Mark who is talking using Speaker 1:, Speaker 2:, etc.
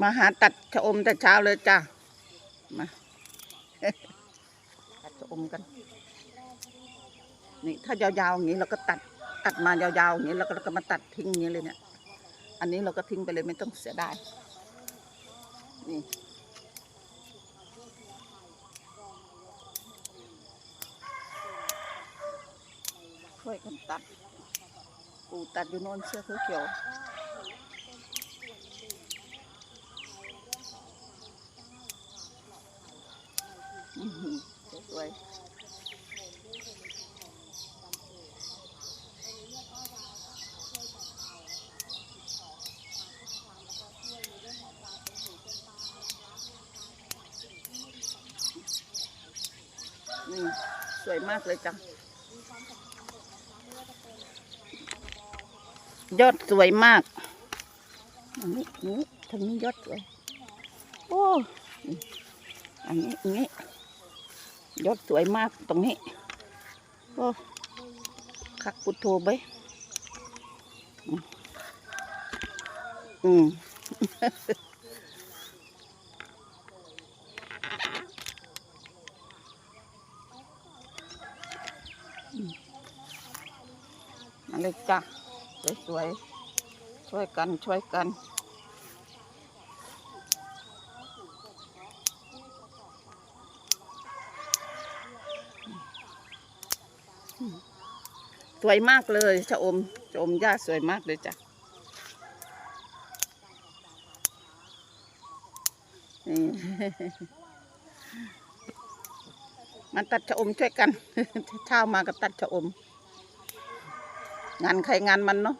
Speaker 1: มาหาตัดชะอมแต่เช้าเลยจ้ะ มาตัดชะอมกัน นี่ถ้ายาวๆอย่างนี้เราก็ตัดตัดมายาวๆอย่างนี้แล้วก็เราก็มาตัดทิ้งอย่างนี้เลยเนี่ย อันนี้เราก็ทิ้งไปเลยไม่ต้องเสียดาย นี่ช่วยกันตัด ปูตัดอยู่โน่นเสื้อเขียวๆอื้อหือ สวยนี่สวยมากเลยจ้ะยอดสวยมากอันนี้นี้ทางนี้ยอดสวยโอ้อันนี้อันนี้ ยอดสวยมากตรงนี้โอ้คักพุทโธไปอืมอืมมาเลยจ้ะสวยๆช่วยกันช่วยกัน สวยมากเลยชะอมชะอมหญ้าสวยมากเลยจ้ะนี่มาตัดชะอมช่วยกันเช้ามาก็ตัดชะอม งานใครงานมันเนาะ